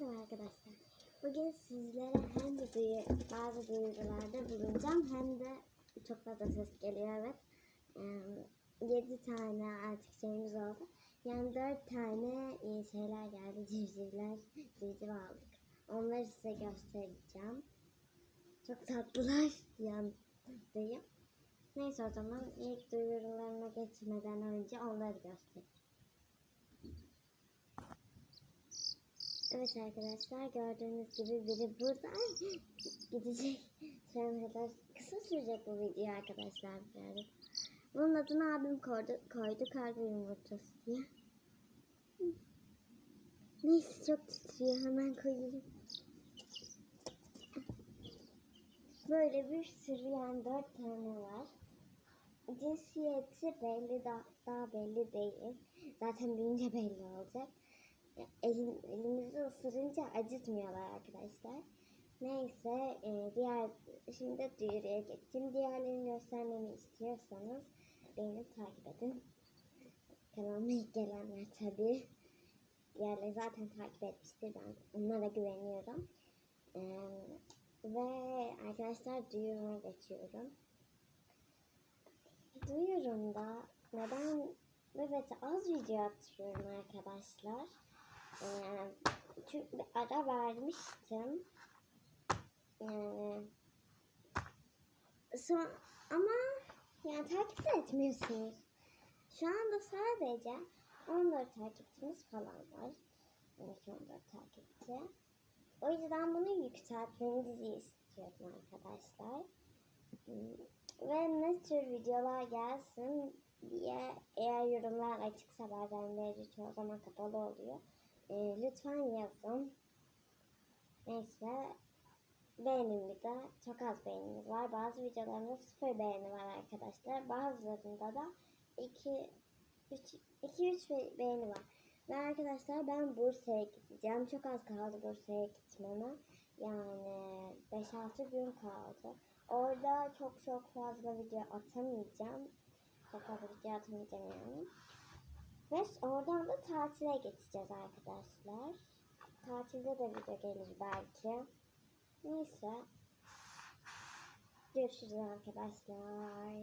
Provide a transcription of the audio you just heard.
Merhaba arkadaşlar. Bugün sizlere hem de duyu, bazı duyurularda bulunacağım hem de çok fazla ses geliyor evet. Ee, 7 tane artık şeyimiz oldu. Yani 4 tane şeyler geldi. Civcivler, civciv aldık. Onları size göstereceğim. Çok tatlılar yanındayım. Neyse o zaman ilk duyurularına geçmeden önce onları göstereyim. Evet arkadaşlar gördüğünüz gibi biri burada Ay, gidecek. Sonra kadar kısa sürecek bu video arkadaşlar yani. Bunun adını abim koydu, koydu karga yumurtası diye. Neyse çok titriyor hemen koyayım. Böyle bir sürü yani dört tane var. Cinsiyeti belli da, daha belli değil. Zaten büyünce belli olacak. Elin, elimizi ısırınca acıtmıyorlar arkadaşlar. Neyse e, diğer şimdi duyuruya geçtim. Diğerlerini göstermemi istiyorsanız beni takip edin. Kanalıma ilk gelenler tabii. Diğerleri zaten takip etmiştir. Ben onlara güveniyorum. E, ve arkadaşlar duyuruma geçiyorum. Duyurumda neden evet az video atıyorum arkadaşlar. Ee, çünkü bir ara vermiştim. Yani son, ama yani takip etmiyorsunuz. Şu anda sadece 14 takipçimiz falan var. 14 takipçi. O yüzden bunu yükseltmenizi istiyorum arkadaşlar. Ve ne tür videolar gelsin diye eğer yorumlar açıksa bazen verici çoğu zaman kapalı oluyor. E, lütfen yazın. Neyse beğenin bir de. Çok az beğenimiz var. Bazı videolarımda sıfır beğeni var arkadaşlar. Bazılarında da 2 3 2 3 beğeni var. Ve arkadaşlar ben Bursa'ya gideceğim. Çok az kaldı Bursa'ya gitmeme. Yani 5-6 gün kaldı. Orada çok çok fazla video atamayacağım. Çok fazla video atamayacağım yani. Ve oradan da tatile geçeceğiz arkadaşlar. Tatilde de video gelir belki. Neyse. Görüşürüz arkadaşlar.